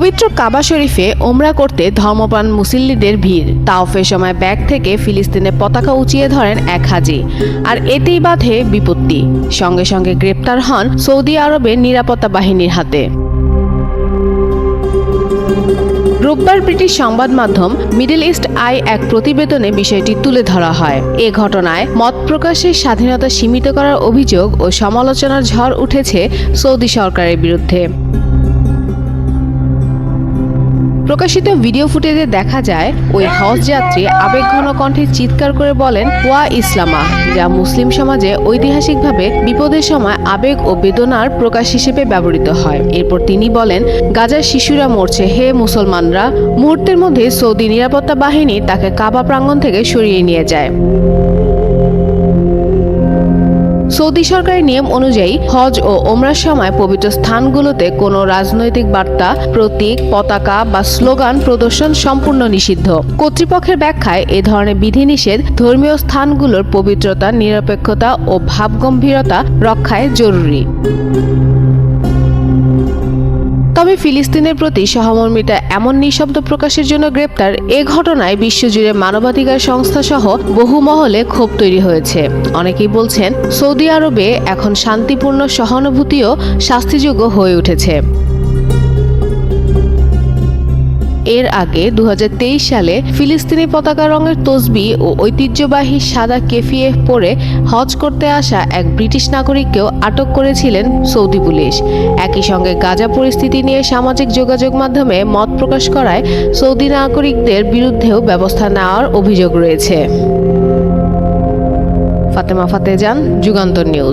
পবিত্র কাবা শরীফে ওমরা করতে ধর্মপ্রাণ মুসল্লিদের ভিড়। তাওফের সময় ব্যাগ থেকে ফিলিস্তিনের পতাকা উঁচিয়ে ধরেন এক হাজি, আর এতেই বাধে বিপত্তি। সঙ্গে সঙ্গে গ্রেপ্তার হন সৌদি আরবের নিরাপত্তা বাহিনীর হাতে। রোববার ব্রিটিশ সংবাদ মাধ্যম মিডল ইস্ট আই এক প্রতিবেদনে বিষয়টি তুলে ধরা হয়। এ ঘটনায় মত প্রকাশের স্বাধীনতা সীমিত করার অভিযোগ ও সমালোচনার ঝড় উঠেছে সৌদি সরকারের বিরুদ্ধে। প্রকাশিত ভিডিও ফুটেজে দেখা যায়, ওই হজ যাত্রী আবেগঘন কণ্ঠে চিৎকার করে বলেন, ওয়া ইসলামা যা মুসলিম সমাজে ঐতিহাসিকভাবে বিপদের সময় আবেগ ও বেদনার প্রকাশ হিসেবে ব্যবহৃত হয়। এরপর তিনি বলেন গাজার শিশুরা মরছে, হে মুসলমানরা। মুহূর্তের মধ্যে সৌদি নিরাপত্তা বাহিনী তাকে কাবা প্রাঙ্গণ থেকে সরিয়ে নিয়ে যায়। সৌদি সরকারের নিয়ম অনুযায়ী হজ ও ওমরার সময় পবিত্র স্থানগুলোতে কোনো রাজনৈতিক বার্তা, প্রতীক, পতাকা বা স্লোগান প্রদর্শন সম্পূর্ণ নিষিদ্ধ। কর্তৃপক্ষের ব্যাখ্যায় এ ধরনের বিধিনিষেধ ধর্মীয় স্থানগুলোর পবিত্রতা, নিরপেক্ষতা ও ভাবগম্ভীরতা রক্ষায় জরুরি। তবে ফিলিস্তিনের প্রতি সহমর্মিতা এমন নিঃশব্দ প্রকাশের জন্য গ্রেপ্তার, এ ঘটনায় বিশ্বজুড়ে মানবাধিকার সংস্থা সহ বহু মহলে ক্ষোভ তৈরি হয়েছে। অনেকেই বলছেন, সৌদি আরবে এখন শান্তিপূর্ণ সহানুভূতিও শাস্তিযোগ্য হয়ে উঠেছে। এর আগে দু হাজার তেইশ সালে ফিলিস্তিনি পতাকা রঙের তসবি ও ঐতিহ্যবাহী সাদা কেফিয়ে পরে হজ করতে আসা এক ব্রিটিশ নাগরিককেও আটক করেছিলেন সৌদি পুলিশ। একই সঙ্গে গাজা পরিস্থিতি নিয়ে সামাজিক যোগাযোগ মাধ্যমে মত প্রকাশ করায় সৌদি নাগরিকদের বিরুদ্ধেও ব্যবস্থা নেওয়ার অভিযোগ রয়েছে। ফাতেমা ফাতেজান, যুগান্তর নিউজ।